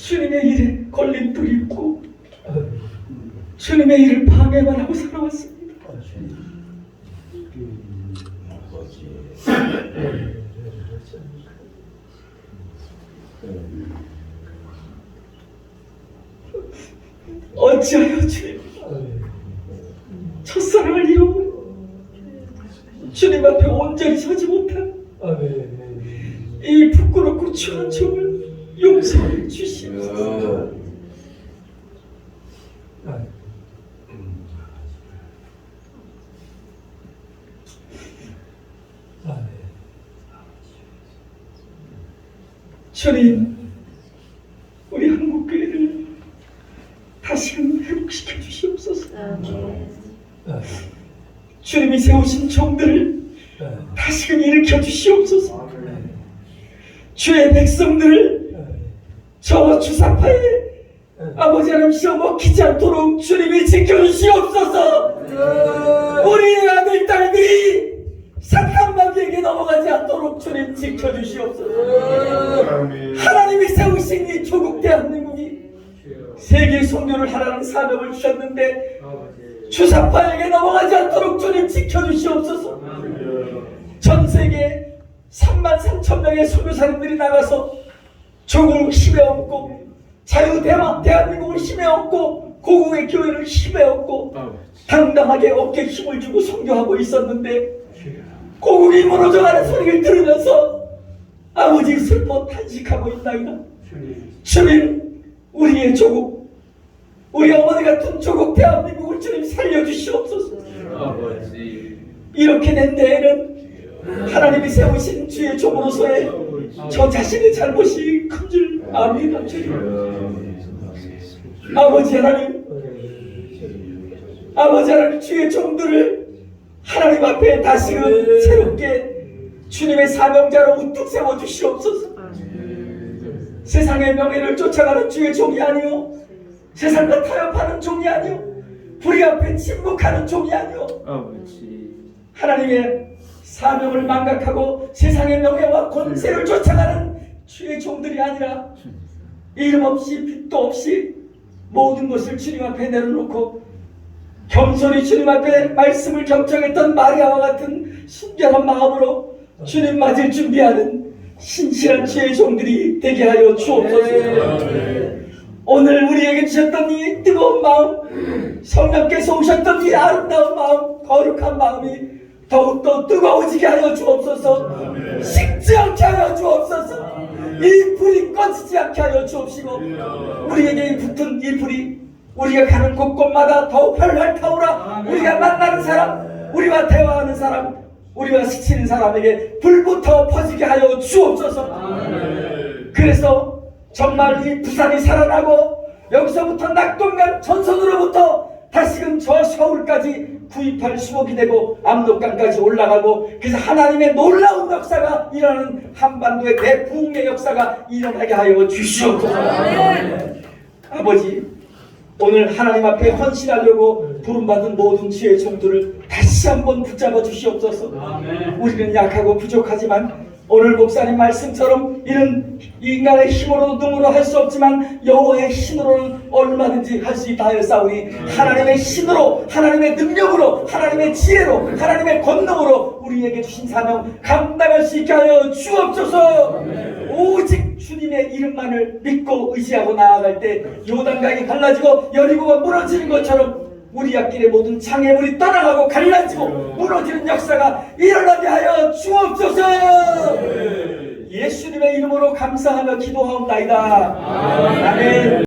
주님의 일에 걸림돌이 있고 주님의 일을 방해만 하고 살아왔습니다. 어찌하여 주님 첫사랑을 잃어버리고 주님 앞에 온전히 서지 못한 이 부끄럽고 추한 점을 용서해 주시옵소서. 주님, 우리 한국 교회를 다시금 회복시켜 주시옵소서. 주님이 세우신 종들을 다시금 일으켜 주시옵소서. 주의 백성들을 저 주사파에 아버지 하나님 시험 먹히지 않도록 주님이 지켜주시옵소서. 우리 아들 딸들이 사탄 마귀에게 넘어가지 않도록 주님 지켜주시옵소서. 하나님이 세우신 이 조국 대한민국이 세계 선교를 하라는 사명을 주셨는데 주사파에게 넘어가지 않도록 주님 지켜주시옵소서. 전 세계 3만 3천 명의 선교사님들이 나가서 조국을 힘에 얻고 자유 대만 대한민국을 힘에 얻고 고국의 교회를 힘에 얻고 당당하게 어깨 힘을 주고 선교하고 있었는데 고국이 무너져가는 소리를 들으면서 아버지 슬퍼 탄식하고 있나이다. 주님 우리의 조국 우리 어머니 같은 조국 대한민국을 주님 살려주시옵소서. 이렇게 된 데에는 하나님이 세우신 주의 종으로서의 저 자신의 잘못이 큰 줄 압니다. 아버지 하나님, 아버지 하나님 주의 종들을 하나님 앞에 다시금 새롭게 주님의 사명자로 우뚝 세워 주시옵소서. 세상의 명예를 쫓아가는 주의 종이 아니요, 세상과 타협하는 종이 아니요, 불의 앞에 침묵하는 종이 아니요, 하나님의 사명을 망각하고 세상의 명예와 권세를 쫓아가는 주의 종들이 아니라 이름 없이 빛도 없이 모든 것을 주님 앞에 내려놓고 겸손히 주님 앞에 말씀을 경청했던 마리아와 같은 순결한 마음으로 주님 맞을 준비하는 신실한 주의 종들이 되게 하여 주옵소서. 오늘 우리에게 주셨던 이 뜨거운 마음, 성령께서 오셨던 이 아름다운 마음, 거룩한 마음이 더욱더 뜨거워지게 하여 주옵소서. 식지 않게 하여 주옵소서. 이 불이 꺼지지 않게 하여 주옵시고 우리에게 붙은 이 불이 우리가 가는 곳곳마다 더욱 활활 타오라 우리가 만나는 사람 우리와 대화하는 사람 우리와 스치는 사람에게 불부터 퍼지게 하여 주옵소서 그래서 정말 이 부산이 살아나고 여기서부터 낙동강 전선으로부터 다시금 저 서울까지 구입할 수목이 되고 압록강까지 올라가고 그래서 하나님의 놀라운 역사가 일어나는 한반도의 대부흥의 역사가 일어나게 하여 주시옵소서. 아버지 오늘 하나님 앞에 헌신하려고 부름받은 모든 지혜의 종들을 다시 한번 붙잡아 주시옵소서. 우리는 약하고 부족하지만 오늘 목사님 말씀처럼 이는 인간의 힘으로 능으로 할 수 없지만 여호와의 힘으로는 얼마든지 할 수 있다 하였사오니 하나님의 힘으로 하나님의 능력으로 하나님의 지혜로 하나님의 권능으로 우리에게 주신 사명 감당할 수 있게 하여 주옵소서. 오직 주님의 이름만을 믿고 의지하고 나아갈 때 요단강이 갈라지고 여리고가 무너지는 것처럼 우리 앞길의 모든 장애물이 떠나가고 갈라지고 무너지는 역사가 일어나게 하여 주옵소서. 예수님의 이름으로 감사하며 기도하옵나이다. 아멘